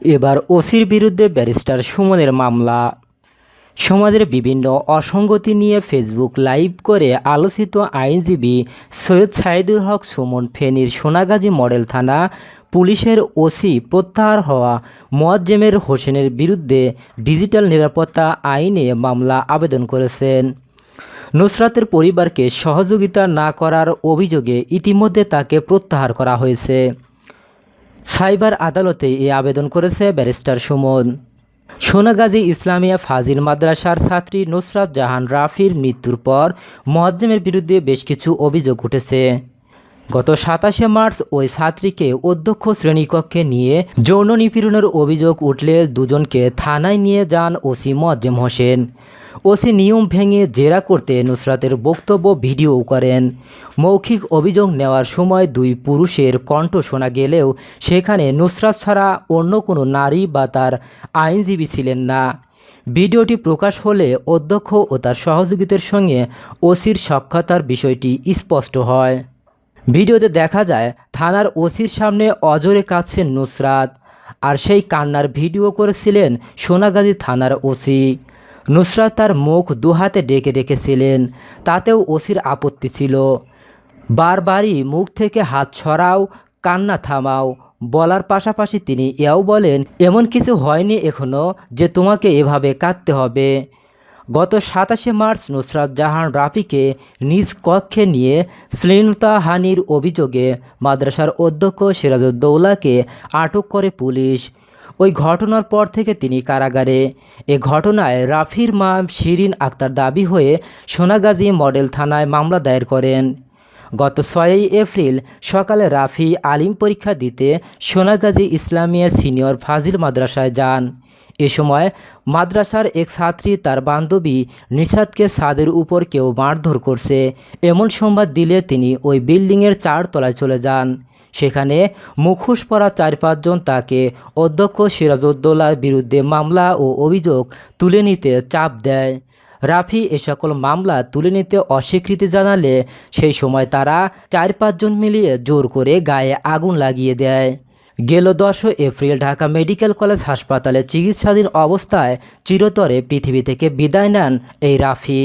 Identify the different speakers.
Speaker 1: এবার ওসির বিরুদ্ধে ব্যারিস্টার সুমনের মামলা। সমাজের বিভিন্ন অসঙ্গতি নিয়ে ফেসবুক লাইভ করে আলোচিত আইনজীবী সৈয়দ সাইদুল হক সুমন ফেনীর সোনাগাজী মডেল থানা পুলিশের ওসি প্রত্যাহার হওয়া মোয়াজ্জেমের হোসেনের বিরুদ্ধে ডিজিটাল নিরাপত্তা আইনে মামলা আবেদন করেছেন। নুসরাতের পরিবারকে সহযোগিতা না করার অভিযোগে ইতিমধ্যে তাকে প্রত্যাহার করা হয়েছে। সাইবার আদালতে এ আবেদন করেছে ব্যারিস্টার সুমন। সোনাগাজী ইসলামিয়া ফাজিল মাদ্রাসার ছাত্রী নুসরাত জাহান রাফির মৃত্যুর পর মোয়াজ্জেমের বিরুদ্ধে বেশ কিছু অভিযোগ উঠেছে। গত সাতাশে মার্চ ওই ছাত্রীকে অধ্যক্ষ শ্রেণীকক্ষে নিয়ে যৌন নিপীড়নের অভিযোগ উঠলে দুজনকে থানায় নিয়ে যান ওসি মোয়াজ্জেম হোসেন। ওসি নিয়ম ভেঙে জেরা করতে নুসরাতের বক্তব্য ভিডিও করেন। মৌখিক অভিযোগ নেওয়ার সময় দুই পুরুষের কণ্ঠ শোনা গেলেও সেখানে নুসরাত ছাড়া অন্য কোনো নারী বা তার আইনজীবী ছিলেন না। ভিডিওটি প্রকাশ হলে অধ্যক্ষ ও তার সহযোগীদের সঙ্গে ওসির সাক্ষাতার বিষয়টি স্পষ্ট হয়। ভিডিওতে দেখা যায়, থানার ওসির সামনে অজরে কাঁদছেন নুসরাত। আর সেই কান্নার ভিডিও করেছিলেন সোনাগাজী থানার ওসি। নুসরাত তার মুখ দুহাতে ডেকে রেখেছিলেন, তাতেও ওসির আপত্তি ছিল। বারবারই মুখ থেকে হাত ছড়াও, কান্না থামাও, বলার পাশাপাশি তিনি এও বলেন, এমন কিছু হয়নি এখনও যে তোমাকে এভাবে কাঁদতে হবে। গত সাতাশে মার্চ নুসরাত জাহান রাফিকে নিজ কক্ষে নিয়ে শ্লীলতাহানির অভিযোগে মাদ্রাসার অধ্যক্ষ সিরাজউদ্দৌলাকে আটক করে পুলিশ। ওই ঘটনার পর থেকে তিনি কারাগারে। এ ঘটনায় রাফির মা শিরিন আক্তার দাবি হয়ে সোনাগাজী মডেল থানায় মামলা দায়ের করেন। গত ছয়ই এপ্রিল সকালে রাফি আলিম পরীক্ষা দিতে সোনাগাজী ইসলামিয়া সিনিয়র ফাজিল মাদ্রাসায় যান। এ সময় মাদ্রাসার এক ছাত্রী তার বান্ধবী নিশাদকে ছাদের উপর কেউ মারধর করছে। এমন সংবাদ দিলে তিনি ওই বিল্ডিংয়ের চার তলায় চলে যান। সেখানে মুখোশ পরা চার পাঁচজন তাকে অধ্যক্ষ সিরাজউদ্দৌলার বিরুদ্ধে মামলা ও অভিযোগ তুলে নিতে চাপ দেয়। রাফি এ সকল মামলা তুলে নিতে অস্বীকৃতি জানালে সেই সময় তারা চার পাঁচজন মিলিয়ে জোর করে গায়ে আগুন লাগিয়ে দেয়। গেল দশ এপ্রিল ঢাকা মেডিকেল কলেজ হাসপাতালে চিকিৎসাধীন অবস্থায় চিরতরে পৃথিবী থেকে বিদায় নেন এই রাফি।